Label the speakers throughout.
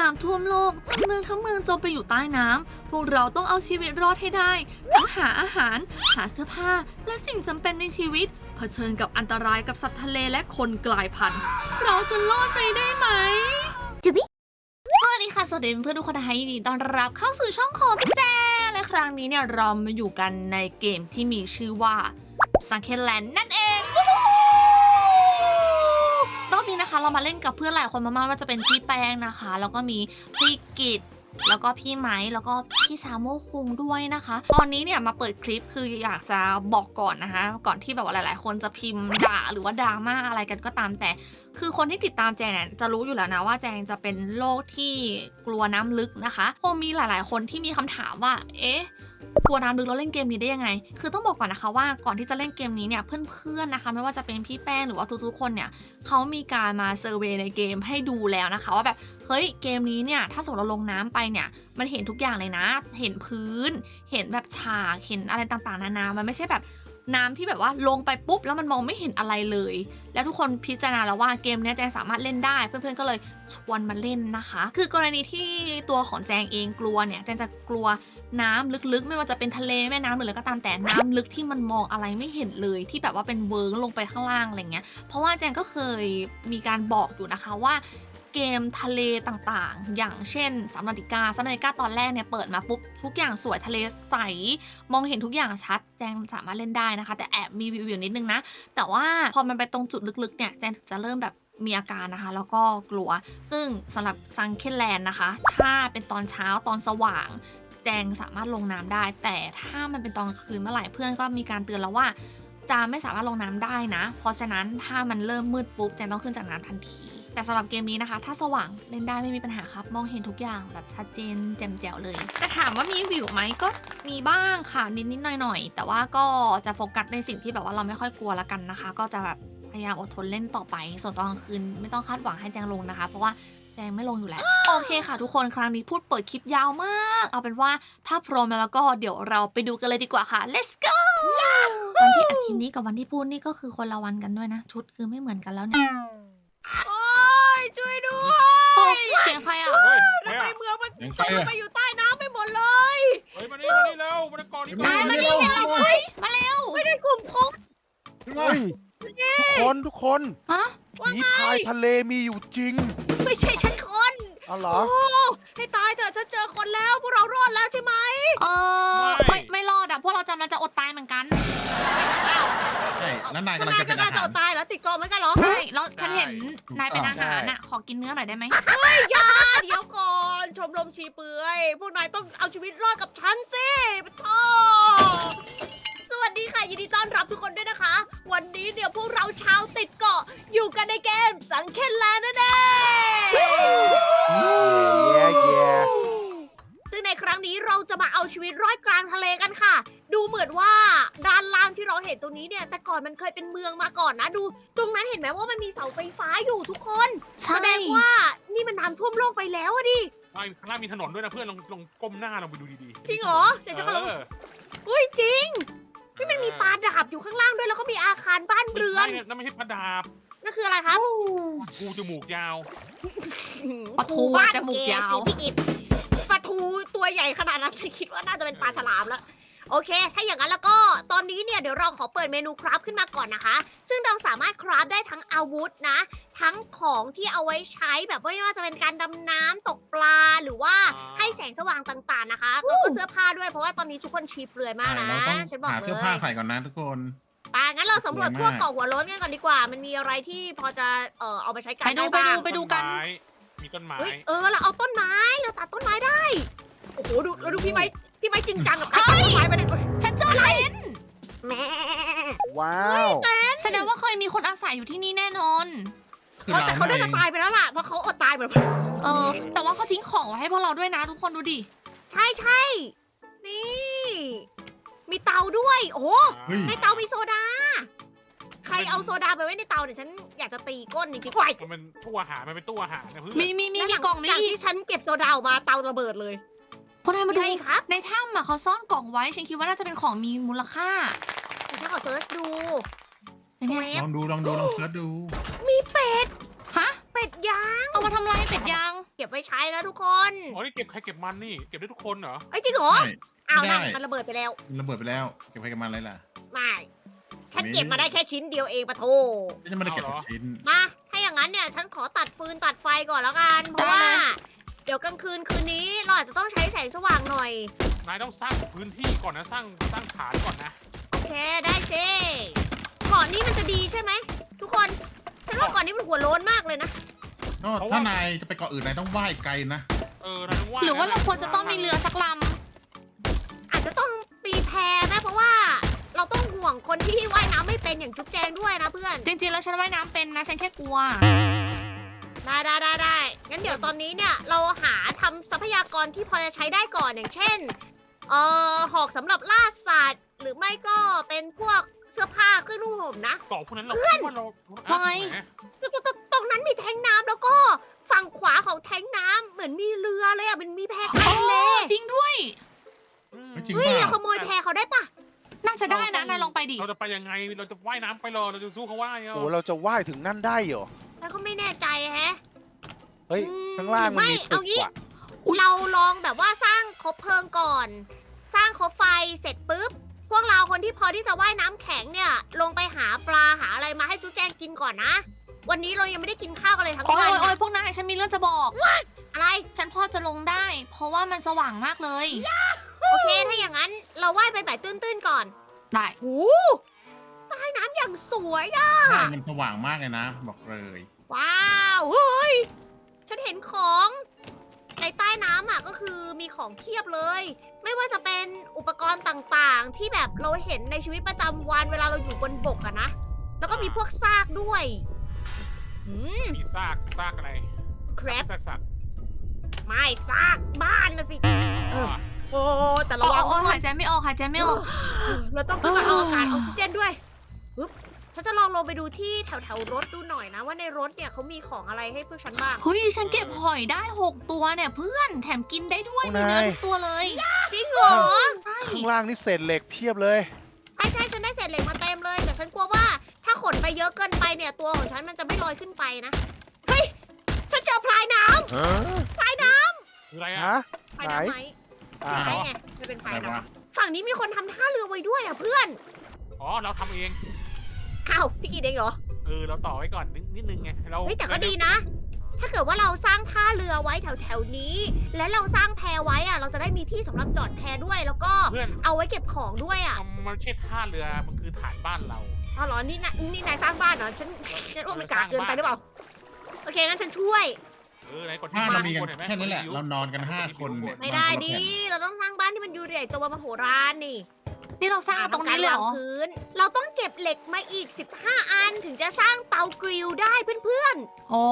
Speaker 1: น้ำท่วมโลกจนเมืองทั้งเมืองจมไปอยู่ใต้น้ำพวกเราต้องเอาชีวิตรอดให้ได้ ทั้งหาอาหาร หาเสื้อผ้า และสิ่งจำเป็นในชีวิต เผชิญกับอันตรายกับสัตว์ทะเลและคนกลายพันธุ์ เราจะรอดไปได้ไหม
Speaker 2: จุบิ
Speaker 1: สวัสดีค่ะ สวัสดีเพื่อนทุกคนนะคะยินดีต้อนรับเข้าสู่ช่องของพี่แจงและครั้งนี้เนี่ยเรามาอยู่กันในเกมที่มีชื่อว่า s u n k e n Land นั่นเองวู้ นะคะ เรามาเล่นกับเพื่อนหลายคนมากๆว่าจะเป็นพี่แป้งนะคะ แล้วก็มีพี่กิตแล้วก็พี่ไม้แล้วก็พี่ซามโมคุงด้วยนะคะ ตอนนี้เนี่ยมาเปิดคลิปคืออยากจะบอกก่อนนะคะ ก่อนที่แบบว่าหลาย ๆ คนจะพิมพ์ด่าหรือว่าดราม่าอะไรกันก็ตามแต่ คือคนที่ติดตามแจงเนี่ยจะรู้อยู่แล้วนะว่าแจงจะเป็นโรคที่กลัวน้ำลึกนะคะคงมีหลาย ๆ คนที่มีคำถามว่า เอ๊ะ กลัวน้ำลึกแล้วเล่นเกมนี้ได้ยังไง คือต้องบอกก่อนนะคะว่าก่อนที่จะเล่นเกมนี้เนี่ยเพื่อนๆนะคะ ไม่ว่าจะเป็นพี่แป้งหรือว่าทุกๆคนเนี่ยเขามีการมาเซอร์เวยในเกมให้ดูแล้วนะคะว่าแบบเฮ้ยเกมนี้เนี่ยถ้าสมมติเราลงน้ำไปเนี่ยมันเห็นทุกอย่างเลยนะ เห็นพื้น เห็นแบบฉากเห็นอะไรต่างๆนานา มันไม่ใช่แบบ น้ำที่แบบว่าลงไปปุ๊บแล้วมันมองไม่เห็นอะไรเลย แล้วทุกคนพิจารณาแล้วว่าเกมนี้แจงสามารถเล่นได้ เพื่อนๆก็เลยชวนมาเล่นนะคะ คือกรณีที่ตัวของแจงเองกลัวเนี่ยแจงจะกลัวน้ำลึกๆ ไม่ว่าจะเป็นทะเลแม่น้ำหรืออะไรก็ตามแต่น้ำลึกที่มันมองอะไรไม่เห็นเลย ที่แบบว่าเป็นเวิร์งลงไปข้างล่างอะไรเงี้ยเพราะว่าแจงก็เคยมีการบอกอยู่นะคะว่า เกมทะเลต่างๆ อย่างเช่นสามนาฬิกาสามนาฬิกาตอนแรกเนี่ยเปิดมาปุ๊บทุกอย่างสวยทะเลใส มองเห็นทุกอย่างชัด แจงสามารถเล่นได้นะคะ แต่แอบมีวิวอยู่นิดนึงนะ แต่ว่าพอมันไปตรงจุดลึกๆเนี่ยแจงถึงจะเริ่มแบบมีอาการนะคะ แล้วก็กลัว ซึ่งสำหรับซังเคนแลนด์นะคะ ถ้าเป็นตอนเช้าตอนสว่าง แจงสามารถลงน้ำได้ แต่ถ้ามันเป็นตอนกลางคืนเมื่อไหร่เพื่อนก็มีการเตือนแล้วว่าจะไม่สามารถลงน้ำได้นะ เพราะฉะนั้นถ้ามันเริ่มมืดปุ๊บแจงต้องขึ้นจากน้ำทันที แต่สำหรับเกมนี้นะคะ ถ้าสว่างเล่นได้ไม่มีปัญหาครับ มองเห็นทุกอย่างแบบชัดเจนแจ่มแจ๋วเลยแต่ถามว่ามีวิวไหมก็มีบ้างค่ะนิดๆหน่อยๆแต่ว่าก็จะโฟกัสในสิ่งที่แบบว่าเราไม่ค่อยกลัวละกันนะคะ ก็จะแบบพยายามอดทนเล่นต่อไป ส่วนตอนกลางคืนไม่ต้องคาดหวังให้แจงลงนะคะ เพราะว่าแจงไม่ลงอยู่แล้วโอเคค่ะ ทุกคนครั้งนี้พูดเปิดคลิปยาวมาก เอาเป็นว่าถ้าพร้อมแล้วก็เดี๋ยวเราไปดูกันเลยดีกว่าค่ะ let's go วันที่อัดคลิปนี้กับวันที่พูดนี่ก็คือคนละวันกันด้วยนะ ชุดคือไม่เหมือนกันแล้วเนี่
Speaker 2: ย ช่วยด้วย
Speaker 1: โอ้เสียงใครอะ
Speaker 3: เฮ้ย
Speaker 2: ทำ
Speaker 3: ไม่
Speaker 2: ไม
Speaker 3: อะ
Speaker 2: เมืองมัน
Speaker 4: ยังไง
Speaker 2: จม
Speaker 4: อะ
Speaker 2: ไปอยู่ใต้น้ำไปหมดเลย
Speaker 3: เฮ้ยมานี่มานี่เร็วมาก่อนนี่ก่อน
Speaker 4: มา
Speaker 2: มา
Speaker 4: นี่
Speaker 2: นี่
Speaker 4: เร็ว
Speaker 2: ไงเราเฮ้ยมาเร็วไม่ได้กลุ่มพง
Speaker 4: เฮ้ย
Speaker 5: ทุกคนทุกคน
Speaker 1: ฮะ
Speaker 5: ผีพายทะเลมีอยู่จริง
Speaker 2: ไม่ใช่ฉันคน
Speaker 5: อ๋อเหรอ
Speaker 2: โอ้ให้ตายเถอะฉันเจอคนแล้วพวกเรารอดแล้วใช่ไหม
Speaker 1: เออไม่ ไม่รอดอะพวกเราจำเราจะอดตายเหมือนกัน
Speaker 4: ใช่แล้วนาย
Speaker 2: พวก
Speaker 4: กำลัง
Speaker 2: นาย
Speaker 4: จะ
Speaker 2: ก็
Speaker 4: เป็น
Speaker 2: น่า
Speaker 4: อา
Speaker 2: จะ
Speaker 4: หาร
Speaker 2: อดตายแล้วติดกองเหมือนกันเหรอ
Speaker 1: ใช่แล้วฉันเห็นนายเป็นอาหารอะ ขอกินเนื้อหน่อยได้ไหม
Speaker 2: อย่าเดี๋ยวก่อนชมรมชีเปลือย พวกนายต้องเอาชีวิตรอดกับฉันสิปะโทสวัสดีค่ะยินดีต้อนรับทุกคนด้วยนะคะ วันนี้เดี๋ยวพวกเราชาวติดเกาะ อยู่กันในเกมสังเคนแลนด์นั่นเอง
Speaker 5: เย่เย่
Speaker 2: ซึ่งในครั้งนี้เราจะมาเอาชีวิตรอดกลางทะเลกันค่ะ ดูเหมือนว่าด้านล่างที่เราเห็นตรงนี้เนี่ย แต่ก่อนมันเคยเป็นเมืองมาก่อนนะ ดู ตรงนั้นเห็นไหมว่ามันมีเสาไฟฟ้าอยู่ทุกคน
Speaker 1: ใช่
Speaker 2: แสดงว่านี่มันน้ำท่วมโลกไปแล้วอะดิ
Speaker 3: ไม่ข้างล่างมีถนนด้วยนะเพื่อนลองลองก้มหน้าลองไปดูดีๆ
Speaker 2: จริงเหรอเดี๋ยวฉันก็ลอง
Speaker 3: เออ
Speaker 2: อุ้ยจริงนี่มันมีปลาดาบอยู่ข้างล่างด้วยแล้วก็มีอาคารบ้าน
Speaker 3: ไม่
Speaker 2: เรือน
Speaker 3: ใช่นั่นไม่ใช่ปลาดาบ
Speaker 2: นั่นคืออะไรครับ
Speaker 3: กูจมูกยาว
Speaker 1: ปลาทู
Speaker 2: บ้าน
Speaker 1: จมูกยาว
Speaker 2: เอสิพี่กิตปลาทูตัวใหญ่ขนาดนั้นฉันคิดว่าน่าจะเป็นปลาฉลามแล้ว โอเค ถ้าอย่างนั้นแล้วก็ตอนนี้เนี่ยเดี๋ยวเราขอเปิดเมนูคราฟขึ้นมาก่อนนะคะ ซึ่งเราสามารถคราฟได้ทั้งอาวุธนะ ทั้งของที่เอาไว้ใช้แบบว่าไม่ว่าจะเป็นการดำน้ำตกปลาหรือว่า
Speaker 3: อ่า
Speaker 2: ให้แสงสว่างต่างๆนะคะแล้วก็เสื้อผ้าด้วยเพราะว่าตอนนี้ทุกคนชีเปลือยมากนะ
Speaker 4: เราต้อง
Speaker 2: ฉันบอก
Speaker 4: หา
Speaker 2: เล
Speaker 4: เสื้อผ้า
Speaker 2: ย
Speaker 4: ใส่ก่อนนะทุกคน
Speaker 2: ไปงั้นเราสำรวจ
Speaker 4: สวยมาก
Speaker 2: ทั่วเกาะหัวโล้นกันก่อนดีกว่า มันมีอะไรที่พอจะเอ่อเอาไปใช้การ
Speaker 1: ไปดู
Speaker 2: ได้บ้าง
Speaker 1: ไปดูกัน
Speaker 3: ต้ไม้มีต้นไม้
Speaker 2: เฮ้ยเออเราเอาต้นไม้เราตัดต้นไม้ได้ โอ้โหดูเราดูพี่ไม้ พี่ไม้จริงจังกับการตัดต้นไม้ไปเลย
Speaker 1: ฉันเจอเลน
Speaker 2: แม่
Speaker 5: ว้าว
Speaker 1: แสดงว่าเคยมีคนอาศัยอยู่ที่นี่แน่นอน
Speaker 4: คือ
Speaker 2: เออ
Speaker 4: เรา
Speaker 2: แต่เขา
Speaker 4: ไม่
Speaker 2: น่าจะตายไปแล้วล่ะเพราะเขาอดตายแบบ
Speaker 1: เออ แต่ว่าเขาทิ้งของไว้ให้พวกเราด้วยนะทุกคนดูดิ
Speaker 2: ใช่ใช่นี่ มีเตาด้วย โอ้โห
Speaker 4: เฮ้ย
Speaker 2: ในเตามีโซดา ใครเอาโซดาไปไว้ในเตาเนี่ยฉันอยากจะตีก้นจริงๆว้าย
Speaker 3: มันเป็นตู้อาหารมันเป็นตู้อาหารนะเพื่อน
Speaker 1: มีมีมี
Speaker 2: แล้วห
Speaker 1: มี
Speaker 2: ลั
Speaker 1: กล่อง
Speaker 2: จาก
Speaker 1: นี้
Speaker 2: ที่ฉันเก็บโซดาออกมาเตาระเบิดเลย
Speaker 1: พวกนายมา
Speaker 2: มี
Speaker 1: ดู
Speaker 2: อะไรอีกครับ
Speaker 1: ในถ้ำอะเขาซ่อนกล่องไว้ ฉันคิดว่าน่าจะเป็นของมีมูลค่า
Speaker 2: เดี๋ยวฉันขอเซิร์ชดู
Speaker 1: เป็นไง
Speaker 2: แว๊บ
Speaker 4: ลองดูลองดูลองเสิร์ชดู
Speaker 2: มีเป็ด
Speaker 1: ฮะ
Speaker 2: เป็ดย่าง
Speaker 1: เอามาทำอะไรเป็ดยาง
Speaker 2: เก็บไว้ใช้แล้วทุกคน
Speaker 3: อ๋อนี่เก็บใครเก็บมันนี่ เก็บได้ทุกคนเหรอ
Speaker 2: ไอ้ยจริงเหรอ
Speaker 4: ใช่
Speaker 2: อ้าว
Speaker 4: ไม่
Speaker 2: นั่น
Speaker 4: ได้
Speaker 2: มันระเบิดไปแล้ว
Speaker 4: มันระเบิดไปแล้ว เก็บใครกันมาเลยล่ะ
Speaker 2: ไม่ฉัน
Speaker 4: มี
Speaker 2: เก็บมาได้แค่ชิ้นเดียวเองปะโท
Speaker 4: ไม่ได้ไม่ได้เก็บ
Speaker 3: เอาเหรอ
Speaker 4: ทุกชิ้น
Speaker 2: มา ถ้าอย่างนั้นเนี่ย ฉันขอตัดฟืนตัดไฟก่อนแล้วกัน เพราะว่าเดี๋ยวกลางคืนคืนนี้เราอาจจะต้องใช้แสงสว่างหน่อย
Speaker 3: นายต้องสร้างพื้นที่ก่อนนะสร้างสร้างฐานก่อนนะ
Speaker 2: โอเคได้สิก่อนนี้มันจะดีใช่ไหมทุกคนฉันว่าก่อนนี้มันหัวโล้นมากเลยนะ
Speaker 4: ก็
Speaker 3: เพราะว่า
Speaker 4: ถ้านายจะไปเกาะอื่นนายต้องว่ายไกลนะ
Speaker 3: เออนายต้องว่า
Speaker 1: หรือว่าเราควรจะต้องมีเรือสักล
Speaker 2: อาจจะต้องปีแพไหมเพราะว่า เราต้องห่วงคนที่ว่ายน้ำไม่เป็นอย่างจุ๊บแจงด้วยนะเพื่อนำ
Speaker 1: จริงๆแล้วฉันว่ายน้ำเป็นนะ ฉันแค่กลัว
Speaker 2: ได้ได้ได้ได้งั้นเดี๋ยวตอนนี้เนี่ยเราหาทำทรัพยากรที่พอจะใช้ได้ก่อนอย่างเช่น เอ่อหอกสำหรับล่าสัตว์ หรือไม่ก็เป็นพวกเสื้อผ้าเครื่องนุ่งห่มนะ
Speaker 3: เกาะพวกนั้นเราคิดว่าเรา
Speaker 1: ว่าไง
Speaker 3: อะ
Speaker 2: ตรงตรงตรงนั้นมีแทงน้ำแล้วก็ฝั่งขวาของแทงน้ำเหมือนมีเรือเลยอะมันมีแพกลางทะเล
Speaker 1: จริงด้วย
Speaker 3: อืม
Speaker 4: ไม่จริง
Speaker 2: เฮ้ย
Speaker 4: เป
Speaker 2: เรา
Speaker 4: ล่า
Speaker 2: ขโมยแพเขาได้ปะ
Speaker 1: น่าจะได้นะ นายลองไปดิ
Speaker 3: เราจะไปยังไง เราจะว่ายน้ำไปเหรอเราจะสู้เขาว่ายเหรอ
Speaker 5: โอ้เราจะว่ายถึงนั่นได้เหรอ
Speaker 2: ฉันก็ไม่แน่ใจแฮะ
Speaker 5: เฮ้ย
Speaker 2: อืม
Speaker 5: ข้างล่างมันมี
Speaker 2: ไม่
Speaker 5: ตึ
Speaker 2: เอา
Speaker 5: ก
Speaker 2: งี้
Speaker 5: ว่ะ
Speaker 2: เราลองแบบว่าสร้างคบเพลิงก่อน สร้างคบไฟเสร็จปุ๊บ พวกเราคนที่พอที่จะว่ายน้ำแข็งเนี่ย ลงไปหาปลาหาอะไรมาให้จุ๊แจงกินก่อนนะ วันนี้เรายังไม่ได้กินข้าวกันเลยทั้ง
Speaker 1: โอ้ย
Speaker 2: วัน
Speaker 1: โอ้ยโอ้ย
Speaker 2: นะ
Speaker 1: พวกนายฉันมีเรื่องจะบอก
Speaker 2: อะไร
Speaker 1: ฉันพอจะลงได้ เพราะว่ามันสว่างมากเลย
Speaker 2: โอเค ถ้าอย่างนั้นเราว่ายไปแบบตื้นๆก่อน
Speaker 1: ได้
Speaker 2: หู ใต้น้ำอย่างสวยอะ
Speaker 4: ใช่มันสว่างมากเลยนะ บอกเลย
Speaker 2: ว้าวเฮ้ยฉันเห็นของในใต้น้ำอะก็คือมีของเพียบเลย ไม่ว่าจะเป็นอุปกรณ์ต่างๆ ที่แบบเราเห็นในชีวิตประจำวันเวลาเราอยู่บนบกอะนะ แล้วก็มีพวกซากด้วยอืม
Speaker 3: มีซากซากอะไร
Speaker 2: แครบ
Speaker 3: ซากสัตว์
Speaker 2: ไม่ซากบ้านนะสิ เออ โอ้แต่
Speaker 1: โอ้
Speaker 2: ระวัง
Speaker 1: โอ้
Speaker 2: ด้วย
Speaker 1: หายใจไม่ออกหายใจไม่ออก
Speaker 2: เราต้องขึ้นมาเอาอากาศออกซิเจนด้วย ปึ๊บฉันจะลองลงไปดูที่แถวแถวๆรถดูหน่อยนะ ว่าในรถเนี่ยเขามีของอะไรให้พวกฉันบ้าง
Speaker 1: เฮ้ยฉันเก็บหอยได้ 6 ตัวเนี่ย เพื่อนแถมกินได้ด้วยมีเนื้อทุกตัวเลย
Speaker 2: จริงเหรอ
Speaker 1: ใช่
Speaker 5: ข้างล่างนี่เศษเหล็กเพียบเลย
Speaker 2: ใช่ใช่ฉันได้เศษเหล็กมาเต็มเลย แต่ฉันกลัวว่าถ้าขนไปเยอะเกินไปเนี่ยตัวของฉันมันจะไม่ลอยขึ้นไปนะ เฮ้ย ฉันเจอพลายน้ำพลายน้
Speaker 3: คืออะไรอะ
Speaker 5: ฮะำ
Speaker 2: พลาย
Speaker 5: ไหน
Speaker 2: น้ำไหม
Speaker 5: อ่า
Speaker 2: ใช่ไงไม่เป็นพ
Speaker 4: อะ
Speaker 2: ลาย
Speaker 4: ไร
Speaker 2: น้
Speaker 4: วะำ
Speaker 2: ฝั่งนี้มีคนทำท่าเรือไว้ด้วยอะเพื่อน
Speaker 3: อ๋อ เราทำเอง
Speaker 2: อ้าวพี่กีดเองเหรอ
Speaker 3: เออเราต่อไว้ก่อนนิดนิดนึงไงเรา
Speaker 2: เฮ้ยแต่ก็ดีนะ ถ้าเกิดว่าเราสร้างท่าเรือไว้แถวแถวๆนี้ และเราสร้างแพไว้อะเราจะได้มีที่สำหรับจอดแพด้วยแล้วก็
Speaker 3: เพื่อน
Speaker 2: เอาไว้เก็บของด้วยอะ
Speaker 3: มันไม่ใช่ท่าเรือมันคือฐานบ้านเรา
Speaker 2: อ๋อเหรอนี่นายนี่นายสร้างบ้านเหรอฉันฉันว่ามันกากเกินไปหรือเปล่าโอเคงั้นฉันช่วย
Speaker 3: เออไหนกด
Speaker 4: บ้านเรามีกัน
Speaker 3: ห็ไห
Speaker 4: แค่นี้แหละ เรานอนกันห้าคนเนี่ย
Speaker 2: ไม่ได้
Speaker 4: นอนคนละ
Speaker 2: ดิ
Speaker 4: แผ่น
Speaker 2: เราต้องสร้างบ้านที่มันอยู่ใหญ่โตมโหฬารนี่
Speaker 1: นี่เราสร้างมาตรงนี้เลยเหรอ
Speaker 2: ทำการวางพื้น เราต้องเก็บเหล็กมาอีก 15 อันถึงจะสร้างเตากริลได้เพื่อน
Speaker 1: โอ้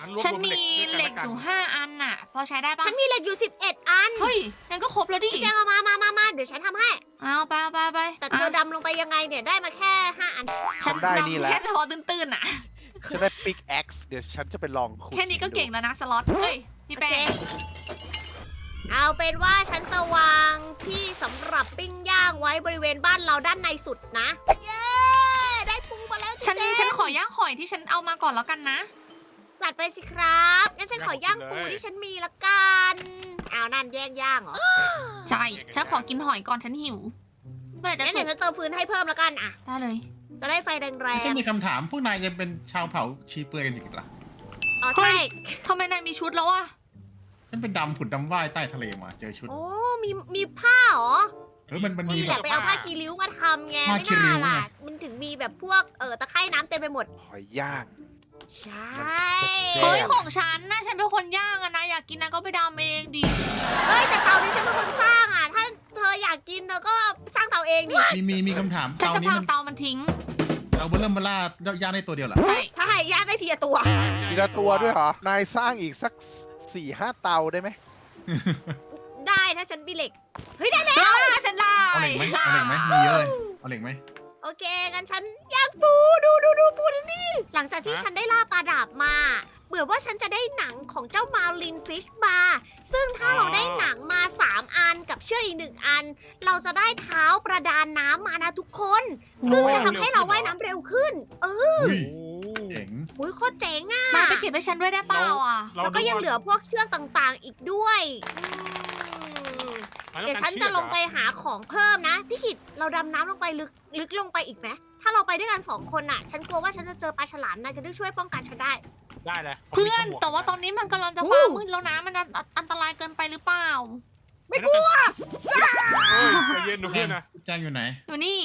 Speaker 3: งั้รวบรว
Speaker 1: ฉันมี
Speaker 3: ด้วย
Speaker 1: เหล็ก
Speaker 3: น
Speaker 1: อยู่ห้าอันน่ะ พอใช้ได้
Speaker 2: ๆ
Speaker 1: ปะ
Speaker 2: ฉันมีเหล็กอยู่ 11 อัน
Speaker 1: เฮ้ยงั้นก็ครบแล้วดิ
Speaker 2: แจงเอามามามามาเดี๋ยวฉันทำให้
Speaker 1: เอาไปเอาไปเอาไป
Speaker 2: แต่เธอดำลงไปยังไงเนี่ยได้มาแค่ 5 อัน
Speaker 1: ฉัน
Speaker 5: ทำได้นี่แหละ
Speaker 1: แค่ทอตื้นๆน่ะ
Speaker 5: ฉันได้ปิกแอ็กซ์เดี๋ยวฉันจะไปลองขุด
Speaker 1: แค่นี้ก็เก่งแล้วนะสล็อต เฮ้ยพี่
Speaker 2: โอ
Speaker 1: แป้
Speaker 2: เค
Speaker 1: ง
Speaker 2: เอาเป็นว่าฉันจะวางที่สำหรับปิ้งย่างไว้บริเวณบ้านเราด้านในสุดนะ เย้ ได้พุงมาแล้ว
Speaker 1: ฉัน
Speaker 2: เจ๊
Speaker 1: ฉันขอย่างหอยที่ฉันเอามาก่อนแล้วกันนะ
Speaker 2: จัดไปสิครับงั้นฉันขอย่างปูที่ฉันมีละกันเอานั่นแย่งย่างเหรอ
Speaker 1: ใช่ฉันขอกินหอยก่อนฉันหิวเมื่อไหร่จะ
Speaker 2: งั้น
Speaker 1: สุ
Speaker 2: เดี๋ย
Speaker 1: ก
Speaker 2: วฉันเติมฟืนให้เพิ่มละกันอะ
Speaker 1: ได้เลย
Speaker 2: จะได้ไฟแรง
Speaker 4: ฉันมีคำถามพวกนายจะเป็นชาวเผ่าชีเปลือยกันอีกเหรอ
Speaker 2: ๆอ๋อใช่
Speaker 1: ทำไมนายมีชุดแล้วอะ
Speaker 4: ฉันเป็นดำผุดดำว่ายใต้ทะเลมาเจอชุด
Speaker 2: โอ้ มี มีผ้าเหรอ
Speaker 4: เออมันมัน
Speaker 2: มี
Speaker 4: มี
Speaker 2: แห
Speaker 4: แบ
Speaker 2: ละ
Speaker 4: บ
Speaker 2: ไปเอาผ้าคีริ้วมาทำไง
Speaker 4: ผ้า
Speaker 2: ไม่
Speaker 4: คีริ้
Speaker 2: น่าวล่ะ
Speaker 4: ไง
Speaker 2: มันถึงมีแบบพวก เออตะไคร่น้ำเต็มไปหมด
Speaker 5: หอยย่าง
Speaker 2: ใช่
Speaker 5: แซ่
Speaker 1: เฮ้ย
Speaker 5: บ
Speaker 1: ของฉันนะฉันเป็นคนย่างอะนะ อยากกินนะก็ไปดำเองดิ
Speaker 2: เฮ้ย แต่เตานี้ฉันเป็นคนสร้างอะ ถ้าเธออยากกินเธอก็สร้างเตาเองดิ
Speaker 4: มีมีมีคำถาม
Speaker 1: ฉัน
Speaker 4: เตา
Speaker 1: จะ
Speaker 4: นี้
Speaker 1: พัง
Speaker 4: มัน
Speaker 1: เตามันทิ้ง
Speaker 4: เตาเบลเริ่มเบล่าย่างได้ตัวเดียวเหรอ
Speaker 1: ใช่
Speaker 2: ใช่ย่างได้ทีละตัว
Speaker 5: ทีละตัวด้วยเหรอ นายสร้างอีกสัก สี่ห้าเตาได้ไหม
Speaker 2: ได้ถ้าฉันมีเหล็ก เฮ้ยได้แล้ว
Speaker 1: อ่าฉันได้
Speaker 4: เอาเหล็กไหมเอาเหล็กไหมมีเยอะเลย เอาเหล็กไหม
Speaker 2: โอเคงั้นฉันย่างปูดูดูดูปูนี่ หลังจากที่ฉันได้ล่าปลาดาบมาเบื่อว่าฉันจะได้หนังของเจ้ามาลินฟิชมาซึ่งถ้าเราได้หนังมา 3 อันกับเชือกอีกหนึ่งอัน เราจะได้เท้าประดานน้ำมานะทุกคน ซึ่งจะทำให้เราว่ายน้ำเร็วขึ้น เออ
Speaker 4: อุ้ย
Speaker 3: โอ้
Speaker 4: เจ๋ง
Speaker 2: อุ้ยโคตรเจ๋งอะ
Speaker 1: มาไป เก็บให้ฉันด้วยได้เปล่าอะ
Speaker 3: เรา
Speaker 2: แล้วก็ยังเหลือพวกเชือกต่างๆ อีกด้วยอืมเดี๋ยวฉันจะลงไปหาของเพิ่มนะ พี่กิตเราดำน้ำลงไปลึกลึกลงไปอีกไหมถ้าเราไปด้วยกันสองคนน่ะ ฉันกลัวว่าฉันจะเจอปลาฉลามนายจะได้ช่วยป้องกันฉันได้
Speaker 3: ได้เลย
Speaker 1: เพื่อนแต่ว่าตอนนี้มันกำลังจะฟ้ามืดแล้วนะมันอันอันตรายเกินไปหรือเปล่า
Speaker 2: ไม่กลัว
Speaker 3: เฮ้ยใจเย็นนะเพื่อนนะ
Speaker 4: จุ๊บแจงอยู่ไหน
Speaker 1: อยู่นี่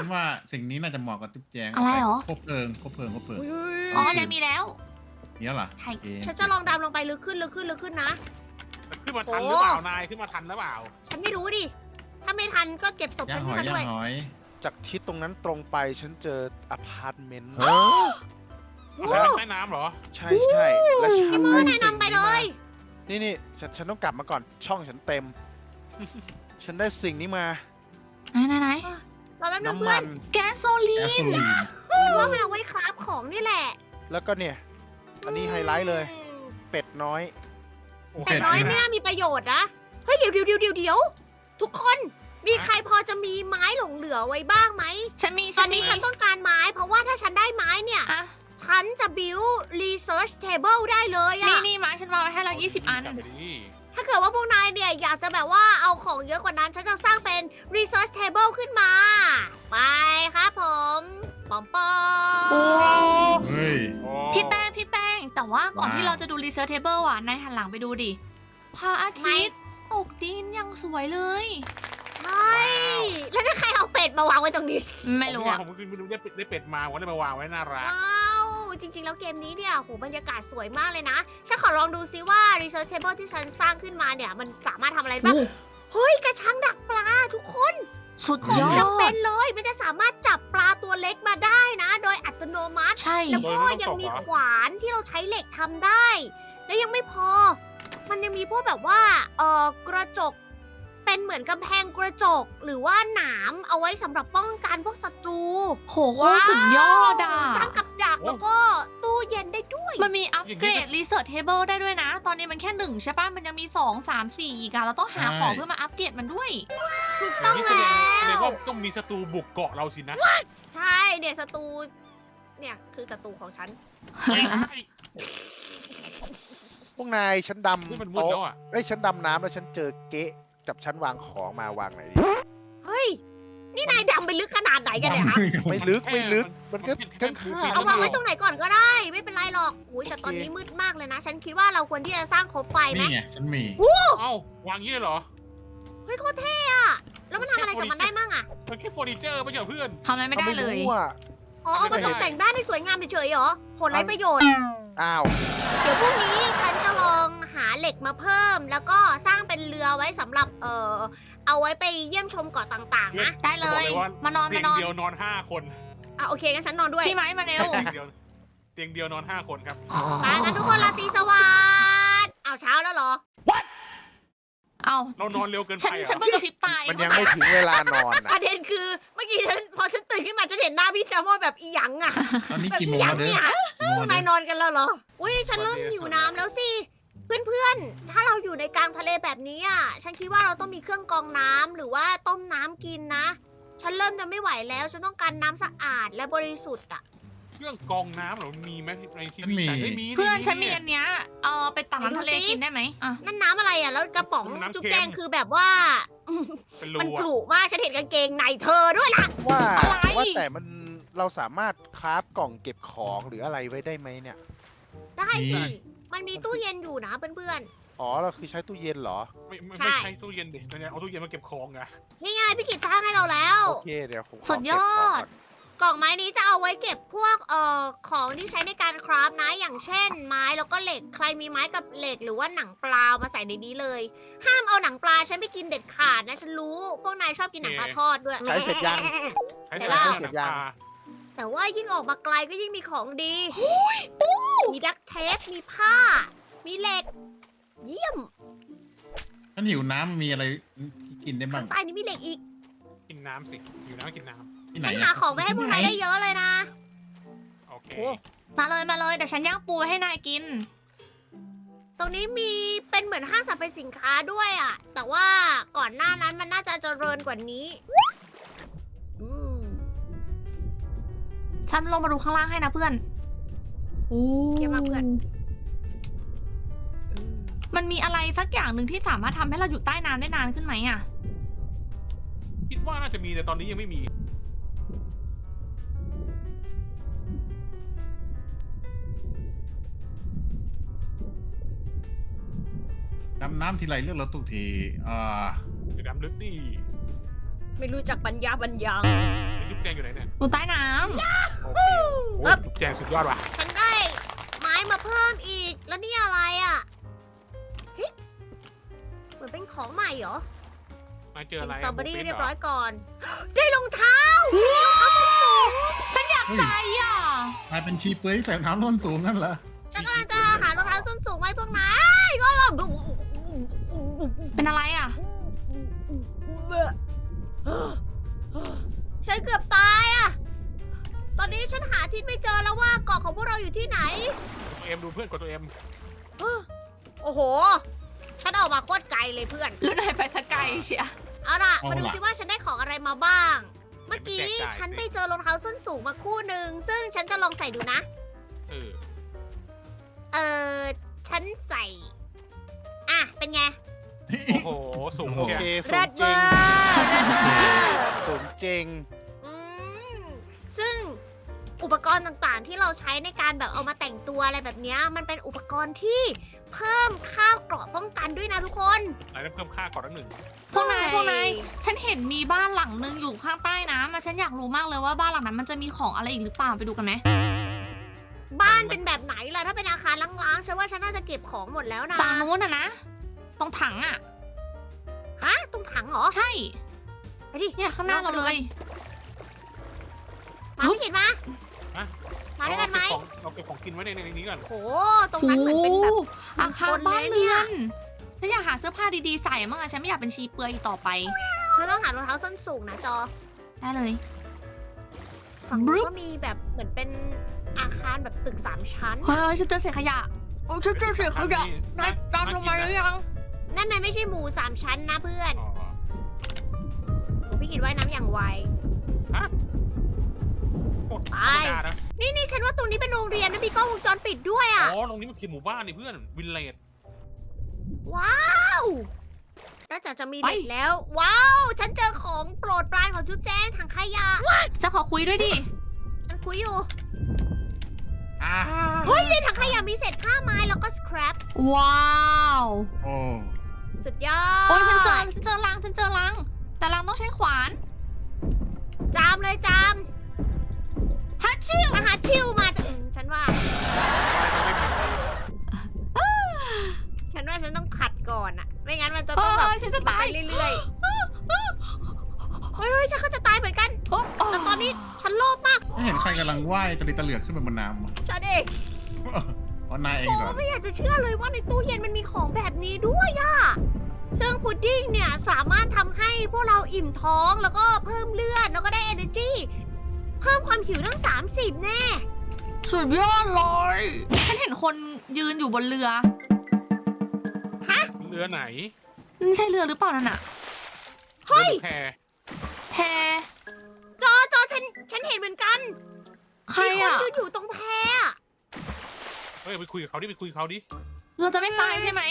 Speaker 4: ฉันว่าสิ่งนี้น่าจะเหมาะกับจุ๊บแจง
Speaker 1: อะไรเหรอ
Speaker 4: คบเพลิงคบเพลิงคบเพลิง
Speaker 1: อ๋อเจมีแล้ว
Speaker 4: เนี่ยเหรอ
Speaker 1: ใช่
Speaker 4: โอเค
Speaker 2: ฉันจะลองดำลงไปลึกขึ้นลึกขึ้นลึกขึ้นนะ
Speaker 3: ขึ้นมาทันหรือเปล่านายขึ้นมาทันหรือเปล่า
Speaker 2: ฉันไม่รู้ดิ ถ้าไม่ทันก็เก็บศพ
Speaker 4: ย่า
Speaker 2: ฉั
Speaker 4: ง
Speaker 2: น
Speaker 4: ห
Speaker 2: ขึ้
Speaker 4: อนย
Speaker 2: มา
Speaker 4: ย่า
Speaker 2: ด้วย
Speaker 4: งหอย
Speaker 5: จากทิศตรงนั้นตรงไปฉันเจออพาร์ตเมนต์
Speaker 4: เฮ้ย
Speaker 3: อะไรใต้น้ำเหรอ
Speaker 5: ใช่ใช่และฉัน
Speaker 2: พี่มือ
Speaker 5: ได้
Speaker 2: แนะนำไปเลย
Speaker 5: นี่นี่ฉันฉันต้องกลับมาก่อนช่องฉันเต็ม ฉันได้สิ่งนี้มา
Speaker 1: ไหนไหนไหน
Speaker 2: เราแป๊บนึง
Speaker 5: น้ำ
Speaker 2: เพื่อ
Speaker 5: มันน
Speaker 1: แก๊สโซลี
Speaker 4: แอสโซ
Speaker 1: น
Speaker 4: ลีน
Speaker 2: คิดว่ามันเอาไว้คราฟของนี่แหละ
Speaker 5: แล้วก็เนี่ย อันนี้ไฮไลท์เลย เป็ดน้อย
Speaker 3: โอ้โห
Speaker 2: แต่น้อยไม่น่ามีประโยชน์นะ เฮ้ยเดี๋ยวเดี๋ยวเดี๋ยวเดี๋ยวเดี๋ยวทุกคนมีใครพอจะมีไม้หลงเหลือไว้บ้างไหม
Speaker 1: ฉันมี
Speaker 2: ตอนนี้ฉันต้องการไม้ เพราะว่าถ้าฉันได้ไม้เนี่ย
Speaker 1: อะ
Speaker 2: ฉันจะ build research table ได้เลย
Speaker 1: นี่
Speaker 2: อะ
Speaker 1: นี่มาฉันวางไว้ให้เรา 20 อัน
Speaker 3: กลับไปดิ
Speaker 2: ถ้าเกิดว่าพวกนายเนี่ยอยากจะแบบว่าเอาของเยอะกว่านั้น ฉันจะสร้างเป็น research table ขึ้นมา ไปครับผม ปอมปอม
Speaker 1: โอ้
Speaker 4: เฮ้ย
Speaker 3: โอ้
Speaker 1: พี่แป้งพี่แป้ง แต่ว่าก่อน
Speaker 4: ว้าว
Speaker 1: ที่เราจะดูรีเซิร์ชเทเบิลอะนายหันหลังไปดูดิพระอาทิตย์ตกดินยังสวยเลย
Speaker 2: ใช่แล้วถ้าใครเอาเป็ดมาวางไว้ตรงนี้
Speaker 1: ไม่รู้อะ
Speaker 3: ผมคือไม่รู้ได้เป็ดได้เป็ดมาวันได้มาวางไว้น่ารัก
Speaker 2: ว้าว จริง ๆ แล้วเกมนี้เนี่ยโหบรรยากาศสวยมากเลยนะ ฉันขอลองดูซิว่า research table ที่ฉันสร้างขึ้นมาเนี่ย มันสามารถทำอะไรบ้าง เฮ้ย กระชังดักปลาทุกคน
Speaker 1: สุด
Speaker 2: ของ
Speaker 1: ยอ
Speaker 2: จำเป็
Speaker 1: ด
Speaker 2: นเลยมันจะสามารถจับปลาตัวเล็กมาได้นะ โดยอัตโนมัติ
Speaker 1: ใช่
Speaker 2: แล้วก็
Speaker 3: โดยไม่ต้อง
Speaker 2: ยัง
Speaker 3: ตก
Speaker 2: มี
Speaker 3: เหรอ
Speaker 2: ขวานที่เราใช้เหล็กทำได้ และยังไม่พอ มันยังมีพวกแบบว่าเออกระจก เป็นเหมือนกำแพงกระจก หรือว่าหนามเอาไว้สำหรับป้องกันพวกศัตรู
Speaker 1: โหโคตรสุดยอดอะ
Speaker 2: สร้างกับดักแล้วก็ตู้เย็นได้ด้วย
Speaker 1: มันมีอัปเกรดรีเสิร์ชเทเบิลได้ด้วยนะ ตอนนี้มันแค่หนึ่งใช่ปะมันยังมี 2 3 4 อีกอะเราต้องหาของเพื่อมาอัปเกรดมันด้วย
Speaker 2: ถูกต้อง
Speaker 3: นี่
Speaker 2: แล้
Speaker 3: แสดง
Speaker 2: ว
Speaker 3: ว่าต้องมีศัตรูบุกเกาะเราสินะ
Speaker 2: ใช่เนี่ยศัตรูเนี่ยคือศัตรูของฉัน
Speaker 3: ไม่ใช่
Speaker 5: พวกนายฉัน
Speaker 3: นี่มัน
Speaker 5: ดำ
Speaker 3: มืด
Speaker 5: โต๊ะ
Speaker 3: แล้วอะ
Speaker 5: เอ้ยฉันดำน้ำแล้วฉันเจอเก๊ะ กับฉันวางของมาวางไหนดี
Speaker 2: เฮ้ย นี่นายดำไปลึกขนาดไหนกันเนี่ยคะ
Speaker 5: ไม่ลึกไม่ลึก มันก็
Speaker 3: แค่
Speaker 5: ข้าง
Speaker 3: แค่
Speaker 5: ข้าง
Speaker 2: เอาวางไว้ตรงไหนก่อนก็ได้ ไม่เป็นไรหรอกอุ้ยแต่ตอนนี้มืดมากเลยนะ ฉันคิดว่าเราควรที่จะสร้างโคมไฟไหม
Speaker 4: นี่ไงฉันมี
Speaker 3: เอ้าวางงี้เลยเหรอ
Speaker 2: เฮ้ยโคตรเท่อะแล้วมันทำอะไรกับมันได้มั่งอะ
Speaker 3: มันแค่เฟอร์นิเจอร์ไม่ใช่เหรอเพื่อน
Speaker 1: ทำอะไรไม่ได้เลย
Speaker 5: รู้อะ
Speaker 2: อ๋อเอามาตกแต่งบ้านให้สวยงามเฉยๆเหรอผลไรประโยชน์
Speaker 5: อ้าว
Speaker 2: เดี๋ยวพรุ่งนี้ฉันจะลองหาเหล็กมาเพิ่ม แล้วก็สร้างเป็นเรือไว้สำหรับเอ่อเอาไว้ไปเยี่ยมชมเกาะต่างๆนะ
Speaker 1: ได้เลยมานอน
Speaker 3: เตี
Speaker 1: มายน
Speaker 3: ง
Speaker 1: อน
Speaker 3: เดียวนอนห้าคน
Speaker 2: อะโอเคงั้นฉันนอนด้วย
Speaker 1: พี่ไม้มาเร็ว
Speaker 3: เตียงเดียวเตียงเดียวนอนห้าคนครับ
Speaker 2: มากันทุกคนราตรีสวัสดิ์เอาวเช้าแล้วเหรอ
Speaker 1: เอา
Speaker 3: เรานอนเร็วเกิน
Speaker 1: ฉัน
Speaker 3: ไปเหร
Speaker 1: ฉัน
Speaker 3: อ
Speaker 1: เพิ่งกระพริบตาย
Speaker 5: มันยังไม่ถึงเวลานอน
Speaker 2: ป
Speaker 5: อะ
Speaker 2: ระเด็นคือเมื่อกี้ฉันพอฉันตื่นขึ้นมาฉันเห็นหน้าพี่แซมโมแบบอีหยังอะ
Speaker 4: ตอนนี้
Speaker 2: แบบ
Speaker 4: กี่
Speaker 2: อี
Speaker 4: โมง
Speaker 2: หยั
Speaker 4: แล้วเด้อ
Speaker 2: เนี่ย
Speaker 4: กี่โมง
Speaker 2: พวก
Speaker 4: แล้ว
Speaker 2: นาย
Speaker 4: เด้อน
Speaker 2: อนกันแล้วเหรอ อุ้ยฉันเริ่มหิวน้ำแล้วสิ เพื่อนๆ ถ้าเราอยู่ในกลางทะเลแบบนี้อะ ฉันคิดว่าเราต้องมีเครื่องกรองน้ำหรือว่าต้มน้ำกินนะ ฉันเริ่มจะไม่ไหวแล้ว ฉันต้องการน้ำสะอาดและบริสุทธิ์อะ
Speaker 3: เครื่องกรองน้ำเหรอมีไหมในทีวีใช้มี
Speaker 1: เพื่อนฉันมีอันเนี้ยเออไปตักน้ำทะเลกินได้ไหมอะ
Speaker 2: นั่นน้ำอะไรอะ แล้วกระป๋องจุ๊บแจงคือแบบว่า
Speaker 3: เป็นรู
Speaker 2: มัน
Speaker 3: อะ
Speaker 2: กลุมากฉันเห็นกางเกงในเธอด้วยล่ะ
Speaker 5: ว่า
Speaker 1: อะไร
Speaker 5: ว่าแต่มันเราสามารถคราฟกล่องเก็บของหรืออะไรไว้ได้ไหมเนี่ย
Speaker 2: ได้สิ มันมีตู้เย็นอยู่นะเพื่อน
Speaker 5: อ๋อเราคือใช้ตู้เย็นเหรอ
Speaker 3: ไม่ไม่
Speaker 2: ใช่
Speaker 3: ไม่ใช่ตู้เย็นดิมันจะเอาตู้เย็นมาเก็บของอะ
Speaker 2: ๆ นี่ไงพี่กิจสร้างให้เราแล้ว
Speaker 5: โอเคเดี๋ยวผมข
Speaker 1: สุดยอด
Speaker 5: เก็บของก่น
Speaker 2: กล่องไม้นี้จะเอาไว้เก็บพวกเอ่อของที่ใช้ในการคราฟนะ อย่างเช่น ไม้แล้วก็เหล็ก ใครมีไม้กับเหล็กหรือว่าหนังปลามาใส่ในนี้เลย ห้ามเอาหนังปลาฉันไปกินเด็ดขาดนะฉันรู้ พวกนายชอบกินหนังปลาทอดด้วย
Speaker 5: ใช้เสร็จยัง
Speaker 3: ใช้
Speaker 2: เดี๋
Speaker 3: เส
Speaker 2: ยว
Speaker 3: ร็จ
Speaker 2: เรา
Speaker 3: แล้ว
Speaker 5: เสร็จ
Speaker 3: หนั
Speaker 5: ยัง
Speaker 3: ปลา
Speaker 2: แต่ว่ายิ่งออกมาไกลก็ยิ่งมีของดี มีดักเทปมีผ้า มีเหล็ก เยี่ยม
Speaker 4: ฉันหิวน้ำมีอะไรที่กินได้บ้า
Speaker 2: ข้างงใต้นี้มีเหล็กอีก
Speaker 3: กินน้ำสิอยู่น้ำกินน้
Speaker 4: ที่ไหน
Speaker 2: ฉัน
Speaker 4: อะ
Speaker 2: หาของไปให้พวกนายได้เยอะเลยนะำ
Speaker 3: โอเค
Speaker 2: โอ้
Speaker 1: มาเลยมาเลยเดี๋ยวฉันย่างปูให้นายกิน
Speaker 2: ตรงนี้มีเป็นเหมือนห้างสรรพสินค้าด้วยอะแต่ว่าก่อนหน้านั้นมันน่าจะเจริญกว่านี้อืม
Speaker 1: ฉันลงมาดูข้างล่างให้นะเพื่อนโอ้
Speaker 2: เยี่ยมมากเพื่อน
Speaker 1: มันมีอะไรสักอย่างหนึ่งที่สามารถทำให้เราอยู่ใต้น้ำได้นานขึ้นไหมอะ
Speaker 3: คิดว่าน่าจะมีแต่ตอนนี้ยังไม่มี
Speaker 4: ดำน้ำทีไรเลือกรถทุกทีอ่า
Speaker 3: เดี๋ยวดำลึกดิ
Speaker 2: ไม่รู้จักปัญญาบัญญัง
Speaker 3: ไอ้จุ๊บแจงอยู่ไหนเนี่ย
Speaker 1: อยู่ใต้น้ำ
Speaker 3: โอเคโอ้ยจุ๊บแจงสุดยอดว่ะ
Speaker 2: ฉันได้ไม้มาเพิ่มอีก แล้วนี่อะไรอะเฮ้ยเหมือนเป็นของใหม่เหรอ
Speaker 3: มาเจอ
Speaker 2: กิ
Speaker 3: อะไร
Speaker 2: นสตรอเบอรี่
Speaker 3: หมูปิ้ง
Speaker 2: เรียบ
Speaker 3: ห
Speaker 2: ร้อยก่อน ได้รองเท้าได้รองเท้าส้นสูง
Speaker 1: ฉันอยาก
Speaker 4: เฮ้ย
Speaker 1: ใส่อะ
Speaker 4: กลายเป็นชีเปลือยที่ใส่รองเท้าส้นสูงนั่นเหรอ
Speaker 2: ฉันกำลังจะหารองเท้าส้นสูงไว้พวกนายก็
Speaker 1: เป็นอะไรอะ
Speaker 2: ฉันเกือบตายอะ ตอนนี้ฉันหาทิศไม่เจอแล้วว่าเกาะของพวกเราอยู่ที่ไหน
Speaker 3: ตัว เอ็มดูเพื่อนกดตัวเอ็ม
Speaker 2: โอ้โห ฉันออกมาโคตรไกลเลยเพื่อน
Speaker 1: แล้วนายไปสกายเชีย
Speaker 2: เอาล่ะ
Speaker 4: เอา
Speaker 2: มาดู
Speaker 4: ล่ะ
Speaker 2: ซิว่าฉันได้ของอะไรมาบ้าง เมื่อกี้ฉันไปเจอรองเท้าส้นสูงมาคู่หนึ่ง ซึ่งฉันจะลองใส่ดูนะ
Speaker 3: เออ
Speaker 2: เออฉันใส่ อะ เป็นไง
Speaker 3: โอ้โหสูง
Speaker 5: โอ
Speaker 3: แค่
Speaker 5: เคสู
Speaker 2: เลิ
Speaker 5: ง
Speaker 2: ศ
Speaker 5: จ
Speaker 2: เว
Speaker 5: ริ
Speaker 2: องร์เลิศเวอร์
Speaker 5: สูงจริง
Speaker 2: อืมซึ่ง อุปกรณ์ต่างๆ ที่เราใช้ในการแบบเอามาแต่งตัวอะไรแบบเนี้ยมันเป็นอุปกรณ์ที่เพิ่มค่าเกราะป้องกันด้วยนะทุกคน
Speaker 3: ไหนได้เพิ่มค่าก่อนละหนึ่ง
Speaker 1: พวกนาย
Speaker 2: ใช่
Speaker 1: พวกนายฉันเห็นมีบ้านหลังหนึ่งอยู่ข้างใต้น้ำอะฉันอยากรู้มากเลยว่าบ้านหลังนั้นมันจะมีของอะไรอีกหรือเปล่าไปดูกันไหม
Speaker 2: บ้านเป็นแบบไหนล่ะถ้าเป็นอาคารล้างๆฉันว่าฉันน่าจะเก็บของหมดแล้วนะ
Speaker 1: ฝั่งนู้นอะนะตรงถังอะ
Speaker 2: ฮะตรงถังเหรอ
Speaker 1: ใช่
Speaker 2: ไปดิ
Speaker 1: เนี่ยข้างหน้าเราเลย
Speaker 2: มาพี่กินมา มาด้วยกันไหม
Speaker 3: เราเก็บของกินไว้ในในนี้ก่อน
Speaker 2: โหตรงนั้นเหมือนเป็นแบบ
Speaker 1: โอ้อาคารบ้านเรือน
Speaker 2: คนเลยเนี่ย
Speaker 1: ฉันอยากหาเสื้อผ้าดีๆใส่มั่งอะฉันไม่อยากเป็นชีเปลือยอีกต่อไป
Speaker 2: เธอต้องหารองเท้าส้นสูงนะจอ
Speaker 1: ได้เลย
Speaker 2: ฝั่ง
Speaker 1: บรึ
Speaker 2: นู้น
Speaker 1: บ
Speaker 2: ก็มีแบบเหมือนเป็นอาคารแบบตึกสามชั้น
Speaker 1: เฮ้ยฉันเจอเศษขยะโอ้ฉันเจอเศษขยะนายตามลงมาหรือยัง
Speaker 2: นั่นมันไม่ใช่หมูสามชั้นนะเพื่อน
Speaker 3: อ๋อ
Speaker 2: โอ้พี่กินว่ายน้ำอย่างไว
Speaker 3: โคตร
Speaker 2: ไป
Speaker 3: ธรรมดานะ
Speaker 2: นี่นี่ฉันว่าตรงนี้เป็นโรงเรียนนะมีกล้องวงจรปิดด้วย
Speaker 3: อ๋
Speaker 2: อะ
Speaker 3: อตรงนี้มันคือหมู่บ้านนี่เพื่อน วินเลด
Speaker 2: ว้าวน่าจะจะมีเด็กแล้ว ว้าว ฉันเจอของโปรดปรานของจุ๊บแจ้งถังขยะ
Speaker 1: จะขอคุยด้วยดิ
Speaker 2: ฉันคุยอยู่
Speaker 4: อ่า
Speaker 2: เฮ้ยในถังขยะมีเศษผ้าไม้แล้วก็สครับ
Speaker 1: ว้าว
Speaker 4: โอ้
Speaker 2: สุดยอด
Speaker 1: โอ้ยฉันเจอฉันเจอรังฉันเจอรัง แต่รังต้องใช้ขวาน
Speaker 2: จามเลยจาม
Speaker 1: ฮัชชิว
Speaker 2: อาหารชิวมาจากอืมฉันว่า ฉันว่าฉันต้องขัดก่อนอะไม่งั้นมันจะต้องแบบ
Speaker 1: ยฉันจะตาย
Speaker 2: ไปเรื่อยๆเฮ้ยเฮ้ยฉันก็จะตายเหมือนกัน
Speaker 1: โอ้
Speaker 2: แต่ตอนนี้ฉันโลภมาก
Speaker 4: ไม่เห็นใครกำลังว่ายตะลิตะเหลือกขึ้นไปบนน้ำอะ
Speaker 2: ฉันเอง
Speaker 4: อ๋อนายเอง
Speaker 2: โอ้
Speaker 4: เหรอ
Speaker 2: ไม่อยากจะเชื่อเลยว่าในตู้เย็นมันมีของแบบนี้ด้วยอะซึ่งพุดดิ้งเนี่ยสามารถทำให้พวกเราอิ่มท้องแล้วก็เพิ่มเลือดแล้วก็ได้ energy เพิ่มความหิวตั้ง 30 แน่
Speaker 1: สุดยอดเลยฉันเห็นคนยืนอยู่บนเรือ
Speaker 3: เรือไหน
Speaker 1: นั่นใช่เรือหรือเปล่านั่นอะ
Speaker 2: เฮ้ย
Speaker 3: รือแพ
Speaker 1: แพ
Speaker 2: จอจอฉันฉันเห็นเหมือนกัน
Speaker 1: ใคร
Speaker 2: มีคน
Speaker 1: อะ
Speaker 2: ยืนอยู่ตรงแพอะ
Speaker 3: เฮ้ยไปคุยกับเขาดิไปคุยกับเขาดิ
Speaker 1: เราจะไม่ตายใช่ไหม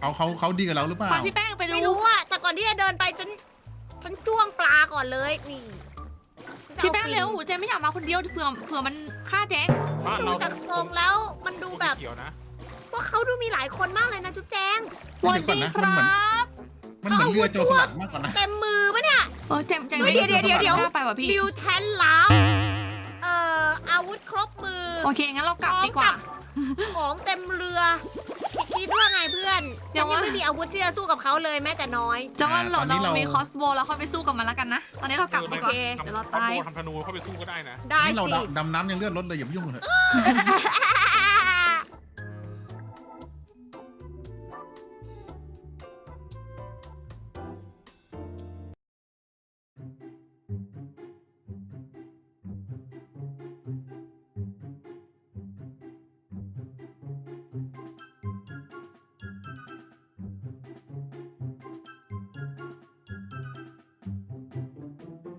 Speaker 4: เขาเขาเขาดีกับเราหรือเปล่า
Speaker 1: ไปพี่แป้งไป
Speaker 2: ไม่
Speaker 1: ดู
Speaker 2: รู้อะแต่ก่อนที่จะเดินไปฉันฉันจ้วงปลาก่อนเลยนี่
Speaker 1: พี่แป้งเร็วเจมไม่อยากมาคนเดียวเผื่อเผื่อมันฆ่าแจ๊ก
Speaker 3: บ้าน
Speaker 2: ดู
Speaker 3: เรา
Speaker 2: จากทรงแล้วมันดูแบบ
Speaker 3: เขียวนะ
Speaker 2: ว่าเขาดูมีหลายคนมากเลยนะจุ๊บแจง
Speaker 1: สวัสดีครับ
Speaker 4: มันเหมือนเรือโจรสลัดมากกว่านะ
Speaker 2: เต็มมือปะเนี่ย
Speaker 1: เออเจมเจม
Speaker 2: เฮ้ยเดี๋ยวเดี๋ยวเดี๋ยวเดี๋ยว
Speaker 1: กล้าไปว่ะพี่
Speaker 2: บิวแทนล้าวเอ่ออาวุธครบมือ
Speaker 1: โอเคงั้นเรากลับดีกว่า
Speaker 2: ของเต็มเรือคิดว่าไงเพื่ อน
Speaker 1: เดี๋
Speaker 2: ฉั
Speaker 1: ย
Speaker 2: น
Speaker 1: ว
Speaker 2: ยัง
Speaker 1: ว่า
Speaker 2: ไม่มีอาวุธที่จะสู้กับเขาเลยแม้แต่น้อย
Speaker 1: จะว่าเราเรา มีคอสโบแล้วค่อยไปสู้กับมันแล้วกันนะ ตอนนี้เรากลับดีกว่า
Speaker 2: โอเค
Speaker 1: เดี๋ยวเรา
Speaker 3: ทำ
Speaker 1: ตาย
Speaker 3: ทำธนูเข้าไปสู้ก็ได้นะ
Speaker 2: ได้
Speaker 4: นี่เรา
Speaker 2: สิ
Speaker 4: ดำน้ำยังเลือดลดเลยอย่าไปยุ่งเลย